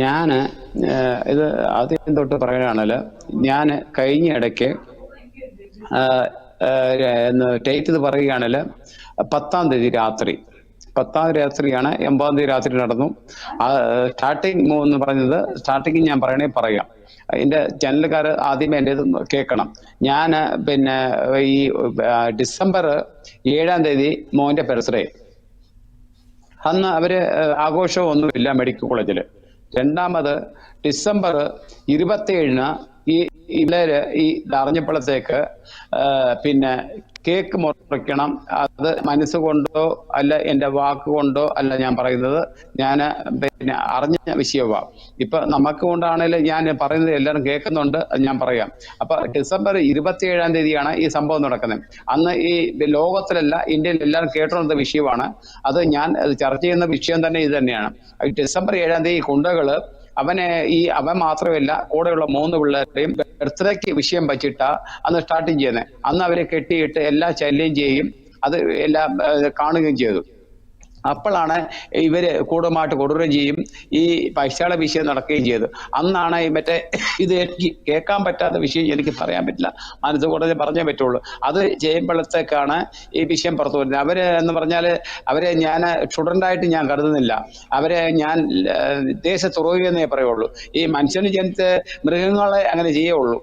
ഞാൻ ഇത് ആദ്യം തൊട്ട് പറയുകയാണെങ്കിൽ ഞാൻ കഴിഞ്ഞ ഇടയ്ക്ക് ടേറ്റ് ഇത് പറയുകയാണെങ്കിൽ പത്താം തീയതി രാത്രി പത്താം രാത്രിയാണ് എൺപതാം തീയതി രാത്രി നടന്നു. സ്റ്റാർട്ടിങ് എന്ന് പറഞ്ഞത് സ്റ്റാർട്ടിങ് ഞാൻ പറയണേ പറയാം. അതിന്റെ ചാനലുകാർ ആദ്യമേ എന്റെ കേൾക്കണം. ഞാൻ പിന്നെ ഈ ഡിസംബർ ഏഴാം തീയതി മോന്റെ ബർത്ത്ഡേ. അന്ന് അവർ ആഘോഷമൊന്നുമില്ല മെഡിക്കൽ കോളേജിൽ രണ്ടാമത് ഡിസംബർ ഇരുപത്തിയേഴിന് ഇവർ ഈ അറിഞ്ഞപ്പോഴത്തേക്ക് പിന്നെ കേക്ക് മുറിക്കണം അത് മനസ്സുകൊണ്ടോ അല്ല എന്റെ വാക്കുകൊണ്ടോ അല്ല ഞാൻ പറയുന്നത്. ഞാൻ പിന്നെ അറിഞ്ഞ വിഷയമാണ് ഇപ്പൊ നമുക്ക് കൊണ്ടാണെങ്കിലും ഞാൻ പറയുന്നത് എല്ലാവരും കേൾക്കുന്നുണ്ട് ഞാൻ പറയാം. അപ്പൊ ഡിസംബർ ഇരുപത്തിയേഴാം തീയതിയാണ് ഈ സംഭവം നടക്കുന്നത്. അന്ന് ഈ ലോകത്തിലല്ല ഇന്ത്യയിൽ എല്ലാവരും കേട്ടുകൊണ്ട വിഷയമാണ്. അത് ഞാൻ ചർച്ച ചെയ്യുന്ന വിഷയം തന്നെ ഇത് തന്നെയാണ്. ഡിസംബർ ഏഴാം തീയതി കുണ്ടകൾ അവനെ ഈ അവൻ മാത്രമല്ല കൂടെയുള്ള മൂന്ന് പിള്ളേരെയും ബർത്ത്ഡേക്ക് വിഷയം വച്ചിട്ട അന്ന് സ്റ്റാർട്ടിങ് ചെയ്യുന്നത് അന്ന് അവരെ കെട്ടിയിട്ട് എല്ലാ ശല്യം ചെയ്യും അത് എല്ലാം കാണുകയും ചെയ്തു. അപ്പോഴാണ് ഇവർ കൂടുമായിട്ട് കൊടുക്കുകയും ചെയ്യും. ഈ പൈസയുടെ വിഷയം നടക്കുകയും ചെയ്തു. അന്നാണ് മറ്റേ ഇത് എനിക്ക് കേൾക്കാൻ പറ്റാത്ത വിഷയം എനിക്ക് പറയാൻ പറ്റില്ല. മനസ്സ് കൂടുതൽ പറഞ്ഞേ പറ്റുള്ളൂ. അത് ചെയ്യുമ്പോഴത്തേക്കാണ് ഈ വിഷയം പുറത്തു വരുന്നത്. അവർ എന്ന് പറഞ്ഞാൽ അവരെ ഞാൻ സ്റ്റുഡന്റായിട്ട് ഞാൻ കരുതുന്നില്ല. അവരെ ഞാൻ ദേശ എന്നേ പറയുള്ളൂ. ഈ മനുഷ്യന് ജനിച്ച മൃഗങ്ങളെ അങ്ങനെ ചെയ്യുള്ളൂ.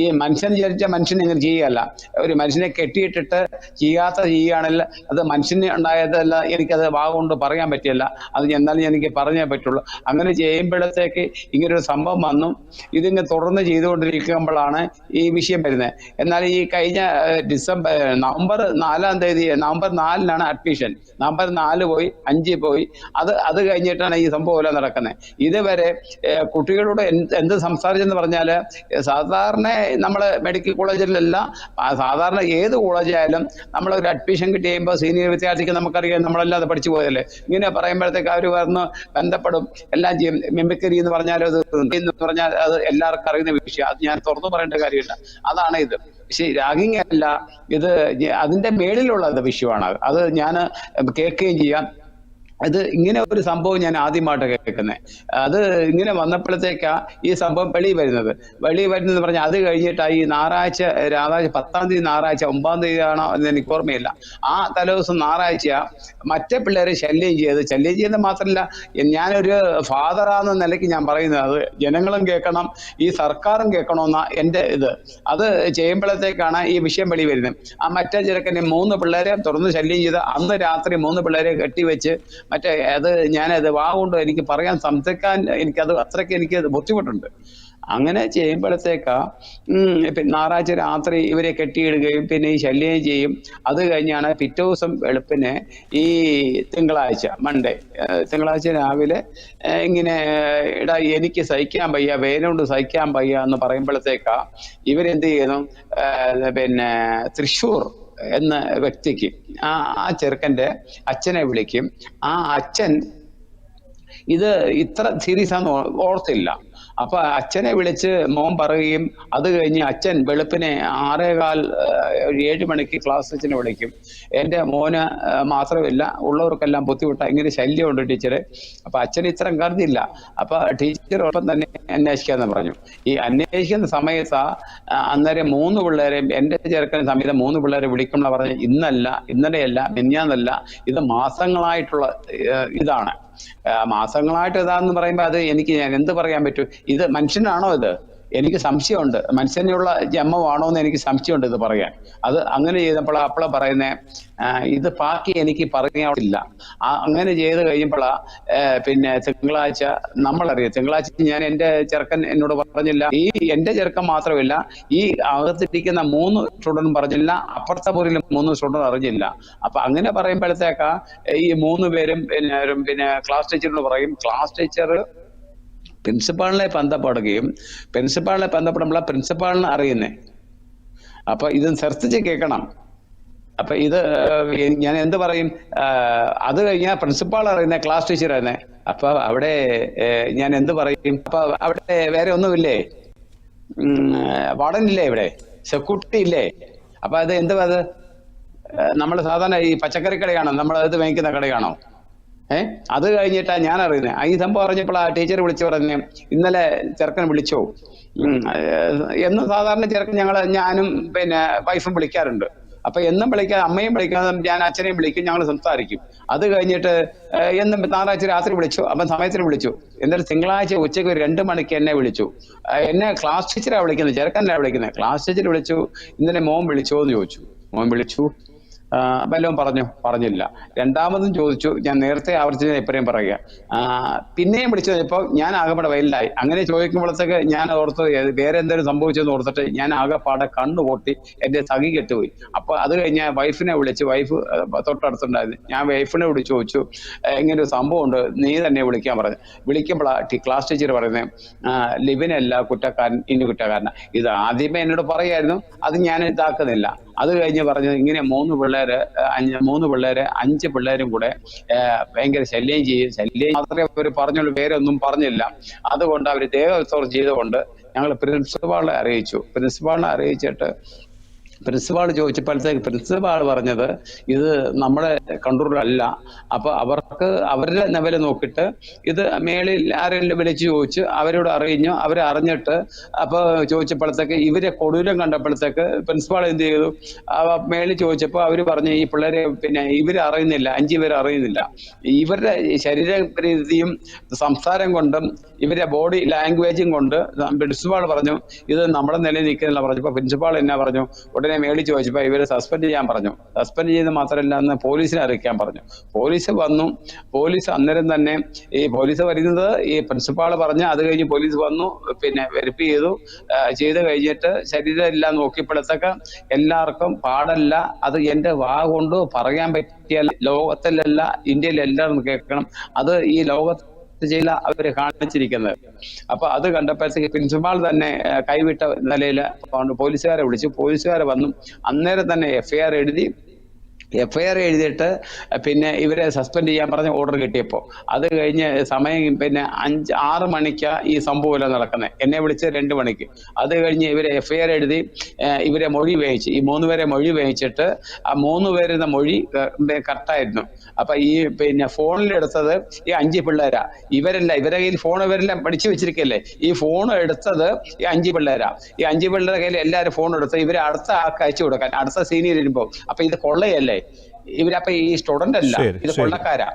ഈ മനുഷ്യന് ജനിച്ച മനുഷ്യനെ ഇങ്ങനെ ചെയ്യുകയല്ല. ഒരു മനുഷ്യനെ കെട്ടിയിട്ടിട്ട് ചെയ്യാത്ത ചെയ്യുകയാണെങ്കിൽ അത് മനുഷ്യന് ഉണ്ടായതല്ല എനിക്കത് വാ കൊണ്ട് പറയാൻ പറ്റില്ല. അത് എന്നാലും എനിക്ക് പറഞ്ഞേ പറ്റുള്ളൂ. അങ്ങനെ ചെയ്യുമ്പോഴത്തേക്ക് ഇങ്ങനൊരു സംഭവം വന്നു. ഇതിങ്ങ് തുടർന്ന് ചെയ്തുകൊണ്ടിരിക്കുമ്പോഴാണ് ഈ വിഷയം വരുന്നത്. എന്നാൽ ഈ കഴിഞ്ഞ ഡിസംബർ നവംബർ നാലാം തീയതി നവംബർ നാലിനാണ് അഡ്മിഷൻ. നവംബർ നാല് പോയി അഞ്ച് പോയി. അത് അത് കഴിഞ്ഞിട്ടാണ് ഈ സംഭവം എല്ലാം നടക്കുന്നത്. ഇതുവരെ കുട്ടികളോട് എന്ത് സംസാരിച്ചെന്ന് പറഞ്ഞാൽ സാധാരണ നമ്മൾ മെഡിക്കൽ കോളേജിലല്ല സാധാരണ ഏത് കോളേജായാലും നമ്മളൊരു അഡ്മിഷൻ കിട്ടി കഴിയുമ്പോൾ സീനിയർ വിദ്യാർത്ഥിക്ക് നമുക്കറിയാം നമ്മളെല്ലാം അത് പഠിച്ചു പോയതല്ലേ? ഇങ്ങനെ പറയുമ്പോഴത്തേക്ക് അവർ വന്ന് ബന്ധപ്പെടും. എല്ലാം ചെയ്യും. മിമിക്രി എന്ന് പറഞ്ഞാൽ അത് എന്ന് പറഞ്ഞാൽ അത് എല്ലാവർക്കും അറിയുന്ന വിഷയം. അത് ഞാൻ തുറന്നു പറയേണ്ട കാര്യമില്ല. അതാണ് ഇത്. പക്ഷേ റാഗിങ് അല്ല ഇത് അതിന്റെ മേളിലുള്ള വിഷയമാണ്. അത് ഞാൻ കേൾക്കുകയും ചെയ്യാം. ഇത് ഇങ്ങനെ ഒരു സംഭവം ഞാൻ ആദ്യമായിട്ട് കേൾക്കുന്നത് അത് ഇങ്ങനെ വന്നപ്പോഴത്തേക്കാ ഈ സംഭവം വെളി വരുന്നത്. വെളി വരുന്നത് പറഞ്ഞാൽ അത് കഴിഞ്ഞിട്ടായി ഞായറാഴ്ച ഞായറാഴ്ച പത്താം തീയതി ഞായറാഴ്ച ഒമ്പതാം തീയതി ആണോ എന്ന് എനിക്ക് ഓർമ്മയില്ല. ആ തലേദിവസം ഞായറാഴ്ച മറ്റേ പിള്ളേരെ ശല്യം ചെയ്ത് ശല്യം ചെയ്യുന്നത് മാത്രമല്ല ഞാനൊരു ഫാദറാന്ന നിലയ്ക്ക് ഞാൻ പറയുന്നത് അത് ജനങ്ങളും കേൾക്കണം ഈ സർക്കാരും കേൾക്കണമെന്ന എന്റെ ഇത്. അത് ചെയ്യുമ്പോഴത്തേക്കാണ് ഈ വിഷയം വെളി വരുന്നത്. ആ മറ്റേ ചെറുക്കനെ മൂന്ന് പിള്ളേരെ തുറന്ന് ശല്യം ചെയ്ത് അന്ന് രാത്രി മൂന്ന് പിള്ളേരെ കെട്ടിവെച്ച് മറ്റേ അത് ഞാനത് വാ കൊണ്ട് എനിക്ക് പറയാൻ സംസാരിക്കാൻ എനിക്കത് അത്രയ്ക്ക് എനിക്ക് ബുദ്ധിമുട്ടുണ്ട്. അങ്ങനെ ചെയ്യുമ്പോഴത്തേക്കാ പിന്നെ ഞായറാഴ്ച രാത്രി ഇവരെ കെട്ടിയിടുകയും പിന്നെ ഈ ശല്യം ചെയ്യും. അത് കഴിഞ്ഞാണ് പിറ്റേ ദിവസം വെളുപ്പിന് ഈ തിങ്കളാഴ്ച മൺഡേ തിങ്കളാഴ്ച രാവിലെ ഇങ്ങനെ എടാ എനിക്ക് സഹിക്കാൻ വയ്യ വേനുകൊണ്ട് സഹിക്കാൻ വയ്യ എന്ന് പറയുമ്പോഴത്തേക്കാ ഇവരെന്ത് ഏഹ്, പിന്നെ തൃശ്ശൂർ എന്ന വ്യക്തിക്ക് ആ ആ ചെറുക്കന്റെ അച്ഛനെ വിളിക്കും. ആ അച്ഛൻ ഇത് ഇത്ര സീരിയസ് ആണെന്ന് ഓർത്തില്ല. അപ്പൊ അച്ഛനെ വിളിച്ച് മോൻ പറയുകയും അത് കഴിഞ്ഞ് അച്ഛൻ വെളുപ്പിനെ ആറേകാൽ ഏഴ് മണിക്ക് ക്ലാസ് ടീച്ചറിനെ വിളിക്കും. എന്റെ മോന് മാത്രമല്ല ഉള്ളവർക്കെല്ലാം ബുദ്ധിമുട്ട. ഇങ്ങനെ ശല്യമുണ്ട് ടീച്ചറെ. അപ്പൊ അച്ഛൻ ഇത്രയും കരുതില്ല അപ്പൊ ടീച്ചർ ഒപ്പം തന്നെ അന്വേഷിക്കാന്ന് പറഞ്ഞു. ഈ അന്വേഷിക്കുന്ന സമയത്ത് അന്നേരം മൂന്ന് പിള്ളേരെയും എന്റെ ചേർക്കുന്ന സമയത്ത് മൂന്ന് പിള്ളേരെ വിളിക്കുമ്പോൾ പറഞ്ഞു ഇന്നല്ല ഇന്നലെയല്ല മിന്നാന്നല്ല ഇത് മാസങ്ങളായിട്ടുള്ള ഇതാണ്. മാസങ്ങളായിട്ട് ഇതാന്ന് പറയുമ്പോൾ അത് എനിക്ക് ഞാൻ എന്ത് പറയാൻ പറ്റും? ഇത് മനുഷ്യനാണോ ഇത്? എനിക്ക് സംശയമുണ്ട്. മനുഷ്യനുള്ള ജന്മമാണോ എന്ന് എനിക്ക് സംശയമുണ്ട് ഇത് പറയാൻ. അത് അങ്ങനെ ചെയ്തപ്പോൾ അപ്പള പറയുന്നേ ഇത് ബാക്കി എനിക്ക് പറയാനില്ല അങ്ങനെ ചെയ്ത് കഴിയുമ്പോഴാ പിന്നെ തിങ്കളാഴ്ച നമ്മളറിയാം. തിങ്കളാഴ്ച ഞാൻ എന്റെ ചെറുക്കൻ എന്നോട് പറഞ്ഞില്ല. ഈ എന്റെ ചെറുക്കൻ മാത്രമല്ല ഈ അകത്തിരിക്കുന്ന മൂന്ന് സ്റ്റുഡന്റ് പറഞ്ഞില്ല അപ്പുറത്തെ മുറിയിൽ മൂന്ന് സ്റ്റുഡന്റ് അറിഞ്ഞില്ല. അപ്പൊ അങ്ങനെ പറയുമ്പോഴത്തേക്കാ ഈ മൂന്ന് പേരും പിന്നെ പിന്നെ ക്ലാസ് ടീച്ചറിനോട് പറയും ക്ലാസ് ടീച്ചർ പ്രിൻസിപ്പാളിനെ ബന്ധപ്പെടുകയും പ്രിൻസിപ്പാളിനെ ബന്ധപ്പെടുമ്പോൾ പ്രിൻസിപ്പാളിനെ അറിയുന്നേ. അപ്പൊ ഇത് ശ്രദ്ധിച്ച് കേൾക്കണം. അപ്പൊ ഇത് ഞാൻ എന്ത് പറയും? അത് കഴിഞ്ഞാൽ പ്രിൻസിപ്പാൾ അറിയുന്നേ ക്ലാസ് ടീച്ചർ അറിയുന്നേ. അപ്പൊ അവിടെ ഞാൻ എന്ത് പറയും? അപ്പൊ അവിടെ വേറെ ഒന്നുമില്ലേ? വടനില്ലേ ഇവിടെ? സെക്യൂരിറ്റി ഇല്ലേ? അപ്പൊ അത് എന്തുവാ അത്? നമ്മൾ സാധാരണ ഈ പച്ചക്കറി കടയാണോ? നമ്മൾ ഇത് വാങ്ങിക്കുന്ന കടയാണോ? ഏ? അത് കഴിഞ്ഞിട്ടാ ഞാൻ അറിയുന്നത് ഈ സംഭവം അറിഞ്ഞപ്പോൾ ആ ടീച്ചർ വിളിച്ചു പറഞ്ഞു ഇന്നലെ ചെറുക്കൻ വിളിച്ചോ? എന്ന് സാധാരണ ചെറുക്കൻ ഞങ്ങൾ ഞാനും പിന്നെ വൈഫും വിളിക്കാറുണ്ട്. അപ്പൊ എന്നും വിളിക്കാതെ അമ്മയും വിളിക്കാതെ ഞാൻ അച്ഛനെയും വിളിക്കും ഞങ്ങൾ സംസാരിക്കും. അത് കഴിഞ്ഞിട്ട് എന്നും ഞായറാഴ്ച രാത്രി വിളിച്ചു അപ്പം സമയത്തിന് വിളിച്ചു. എന്നിട്ട് തിങ്കളാഴ്ച ഉച്ചയ്ക്ക് ഒരു രണ്ട് മണിക്ക് എന്നെ വിളിച്ചു. എന്നെ ക്ലാസ് ടീച്ചറാണ് വിളിക്കുന്നത് ചെറുക്കനാണ് വിളിക്കുന്നത്. ക്ലാസ് ടീച്ചർ വിളിച്ചു ഇന്നലെ മോൻ വിളിച്ചോ എന്ന് ചോദിച്ചു. മോൻ വിളിച്ചു. വല്ലതും പറഞ്ഞു പറഞ്ഞില്ല. രണ്ടാമതും ചോദിച്ചു ഞാൻ നേരത്തെ ആവർത്തിച്ച എപ്പോഴും പറയുക. പിന്നെയും വിളിച്ചു കഴിഞ്ഞപ്പോൾ ഞാൻ ആകെപ്പാടെ വയലിലായി. അങ്ങനെ ചോദിക്കുമ്പോഴത്തേക്ക് ഞാൻ ഓർത്ത് വേറെ എന്തെങ്കിലും സംഭവിച്ചെന്ന് ഓർത്തിട്ട് ഞാൻ ആകെപ്പാടെ കണ്ണു പൊട്ടി എന്റെ സഖി കെട്ടുപോയി. അപ്പൊ അത് കഴിഞ്ഞ് വൈഫിനെ വിളിച്ച് വൈഫ് തൊട്ടടുത്തുണ്ടായിരുന്നു. ഞാൻ വൈഫിനെ വിളിച്ച് ചോദിച്ചു "ഏ, ഇങ്ങനെ ഒരു സംഭവം ഉണ്ട് നീ തന്നെ വിളിക്കാൻ പറഞ്ഞു. വിളിക്കുമ്പോഴാണ് ക്ലാസ് ടീച്ചർ പറയുന്നത് ലിബിനല്ല കുറ്റക്കാരൻ ഇനി കുറ്റക്കാരനാണ് ഇത് ആദ്യമേ എന്നോട് പറയായിരുന്നു അത് ഞാൻ ഇതാക്കുന്നില്ല. അത് കഴിഞ്ഞ് പറഞ്ഞു ഇങ്ങനെ മൂന്ന് പിള്ളേര് അഞ്ച് മൂന്ന് പിള്ളേര് അഞ്ച് പിള്ളേരും കൂടെ ഭയങ്കര ശല്യം ചെയ്യും. ശല്യം മാത്രമേ അവർ പറഞ്ഞുള്ളൂ പേരൊന്നും പറഞ്ഞില്ല. അതുകൊണ്ട് അവർ ദേഹോത്സവം ചെയ്തുകൊണ്ട് ഞങ്ങൾ പ്രിൻസിപ്പാളിനെ അറിയിച്ചു. പ്രിൻസിപ്പാളിനെ അറിയിച്ചിട്ട് പ്രിൻസിപ്പാൾ ചോദിച്ചപ്പോഴത്തേക്ക് പ്രിൻസിപ്പാൾ പറഞ്ഞത് ഇത് നമ്മുടെ കൺട്രോളല്ല അപ്പൊ അവർക്ക് അവരുടെ നിലവിൽ നോക്കിയിട്ട് ഇത് മേളിൽ ആരെങ്കിലും വിളിച്ച് ചോദിച്ച് അവരോട് അറിഞ്ഞു അവരെ അറിഞ്ഞിട്ട് അപ്പൊ ചോദിച്ചപ്പോഴത്തേക്ക് ഇവരെ കൊടൂരം കണ്ടപ്പോഴത്തേക്ക് പ്രിൻസിപ്പാൾ എന്ത് ചെയ്തു? മേളിൽ ചോദിച്ചപ്പോൾ അവർ പറഞ്ഞു ഈ പിള്ളേരെ പിന്നെ ഇവർ അറിയുന്നില്ല അഞ്ചു പേർ അറിയുന്നില്ല. ഇവരുടെ ശരീരപ്രീതിയും സംസാരം കൊണ്ടും ഇവരുടെ ബോഡി ലാംഗ്വേജും കൊണ്ട് പ്രിൻസിപ്പാൾ പറഞ്ഞു ഇത് നമ്മുടെ നിലയിൽ നിൽക്കുന്നില്ല പറഞ്ഞപ്പോൾ പ്രിൻസിപ്പാൾ എന്നാ പറഞ്ഞു? ഉടനെ മേളിൽ ചോദിച്ചപ്പോൾ ഇവരെ സസ്പെൻഡ് ചെയ്യാൻ പറഞ്ഞു. സസ്പെൻഡ് ചെയ്ത് മാത്രമല്ല അന്ന് പോലീസിനെ അറിയിക്കാൻ പറഞ്ഞു. പോലീസ് വന്നു. പോലീസ് അന്നേരം തന്നെ ഈ പോലീസ് വരുന്നത് ഈ പ്രിൻസിപ്പാൾ പറഞ്ഞ് അത് കഴിഞ്ഞ് പോലീസ് വന്നു. പിന്നെ വെരിഫൈ ചെയ്തു. ചെയ്ത് കഴിഞ്ഞിട്ട് ശരീരം എല്ലാം നോക്കിയപ്പോഴത്തേക്ക് എല്ലാവർക്കും പാടല്ല. അത് എന്റെ വാ കൊണ്ട് പറയാൻ പറ്റിയ ലോകത്തിലല്ല ഇന്ത്യയിലെല്ലാം കേൾക്കണം. അത് ഈ ലോകത്ത് ചെയ്യില്ല അവർ കാണിച്ചിരിക്കുന്നത്. അപ്പൊ അത് കണ്ടപ്പോഴത്തേക്ക് പ്രിൻസിപ്പാൾ തന്നെ കൈവിട്ട നിലയിൽ പോലീസുകാരെ വിളിച്ചു പോലീസുകാരെ വന്നു. അന്നേരം തന്നെ എഫ്ഐആർ എഴുതി എഫ്ഐആർ എഴുതിയിട്ട് പിന്നെ ഇവരെ സസ്പെൻഡ് ചെയ്യാൻ പറഞ്ഞ ഓർഡർ കിട്ടിയപ്പോൾ അത് കഴിഞ്ഞ് സമയം പിന്നെ അഞ്ച് ആറ് മണിക്കാണ് ഈ സംഭവം നടക്കുന്നത് എന്നെ വിളിച്ച് രണ്ട് മണിക്ക്. അത് കഴിഞ്ഞ് ഇവരെ ആർ എഴുതി ഇവരെ മൊഴി വേയിച്ച് ഈ മൂന്ന് പേരെ മൊഴി വേവിച്ചിട്ട് ആ മൂന്ന് പേരുടെ മൊഴി കറക്റ്റായിരുന്നു. അപ്പം ഈ പിന്നെ ഫോണിൽ എടുത്തത് ഈ അഞ്ച് പിള്ളേരാ. ഇവരല്ല ഇവരെ കയ്യിൽ ഫോൺ ഇവരെല്ലാം പഠിച്ചു വെച്ചിരിക്കല്ലേ? ഈ ഫോൺ എടുത്തത് ഈ അഞ്ച് പിള്ളേരാ. ഈ അഞ്ച് പിള്ളേരുടെ കയ്യിൽ എല്ലാവരും ഫോൺ എടുത്ത് ഇവരെ അടുത്ത ആൾക്ക് അയച്ചു കൊടുക്കാൻ അടുത്ത സീനിയർ വരുമ്പോൾ അപ്പം ഇത് കൊള്ളയല്ലേ? ഇവരപ്പൊ ഈ സ്റ്റുഡന്റ് അല്ല ഇത്. കൊള്ളക്കാരാ